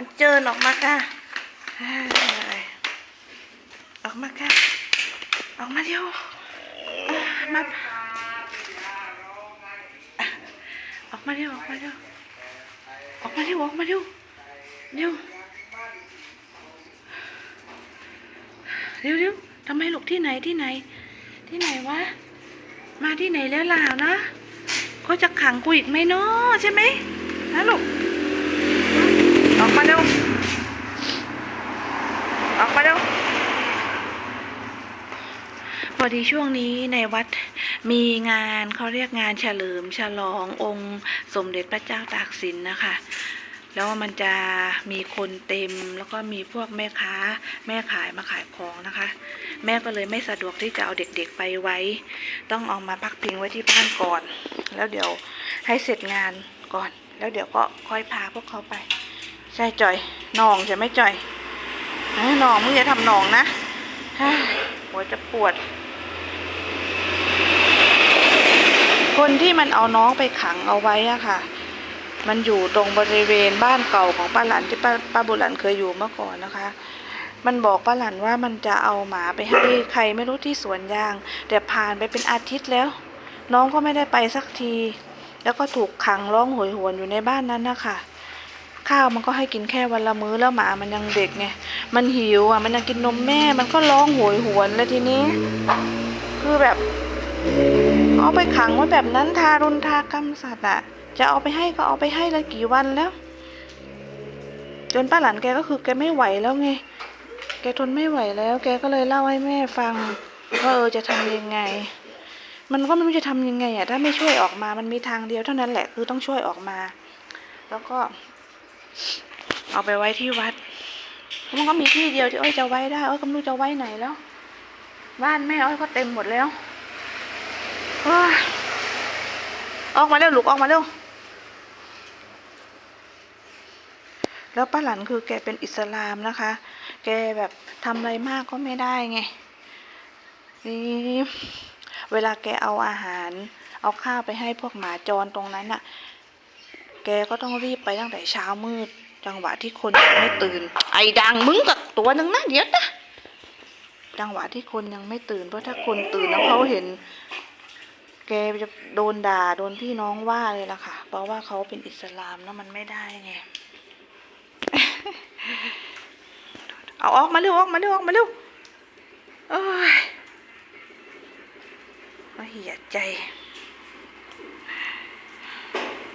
หันเจินออกมาค่ะ ออกมาค่ะ ออกมาเร็วมาออกมาเร็วออกมาเร็วออกมาเร็วออกมาเร็วเร็วเร็วเร็วทำไมลูกที่ไหนที่ไหน ที่ไหนวะ มาที่ไหนแล้วล่ะนะเขาจะขังกูอีกไหมเนาะใช่ไหมนะลูก มาเร็ว ออกมาเร็วพอดีช่วงนี้ในวัดมีงานเขาเรียกงานเฉลิมฉลององค์สมเด็จพระเจ้าตากสินนะคะ แล้วมันจะมีคนเต็มแล้วก็มีพวกแม่ค้า แม่ขายมาขายของนะคะ แม่ก็เลยไม่สะดวกที่จะเอาเด็กๆไปไว้ ต้องเอามาพักพิงไว้ที่บ้านก่อน แล้วเดี๋ยวให้เสร็จงานก่อน แล้วเดี๋ยวก็ค่อยพาพวกเขาไป ใช่จ่อยนองใช่ไหมจอยเอ้ยนองมึงอย่าทำนองนะหัวจะปวด คนที่มันเอาน้องไปขังเอาไว้อะค่ะ มันอยู่ตรงบริเวณบ้านเก่าของป้าหลันที่ป้าป้าบุหลันเคยอยู่เมื่อก่อนนะคะ มันบอกป้าหลันว่ามันจะเอาหมาไปให้ใครไม่รู้ที่สวนยาง แต่ผ่านไปเป็นอาทิตย์แล้ว น้องก็ไม่ได้ไปสักที แล้วก็ถูกขังร้องโหยหวนอยู่ในบ้านนั้นนะคะ ข้าวมันก็ให้กินแค่วันละมื้อแล้วหมามันยังเด็กไงมันหิวอะ มันยังกินนมแม่ มันก็ร้องโหยหวนแล้วทีนี้ คือแบบ เอาไปขังไว้แบบนั้นทารุณทากรรมสัตว์อะ จะเอาไปให้ก็เอาไปให้แล้วกี่วันแล้ว จนป้าหลานแกก็คือแกไม่ไหวแล้วไงแกทนไม่ไหวแล้ว แกก็เลยเล่าให้แม่ฟังว่าเออจะทำยังไง มันก็ไม่รู้จะทำยังไงอะถ้าไม่ช่วยออกมา มันมีทางเดียวเท่านั้นแหละคือต้องช่วยออกมา แล้วก็ เอาไปไว้ที่วัดมันก็มีที่เดียวที่อ้อยจะไว้ได้อ้อยก็ไม่รู้จะไว้ไหนแล้ว บ้านแม่อ้อยก็เต็มหมดแล้วออกมาเร็วลูกออกมาเร็วแล้วป้าหลันคือแกเป็นอิสลามนะคะ แกแบบทำอะไรมากก็ไม่ได้ไงนี่เวลาแกเอาอาหาร เอาข้าวไปให้พวกหมาจรตรงนั้นน่ะ แกก็ต้องรีบไปตั้งแต่เช้ามืด จังหวะที่คนยังไม่ตื่น ไอ้ดังมึงกับตัวหนึ่งนะเดี๋ยวนะจังหวะที่คนยังไม่ตื่นเพราะถ้าคนตื่นแล้วเขาเห็น แกจะโดนด่าโดนพี่น้องว่าเลยล่ะค่ะ เพราะว่าเขาเป็นอิสลามแล้วมันไม่ได้ไงเอาออกมาเร็วออกมาเร็วออกมาเร็วโอ้ยก็เหียใจ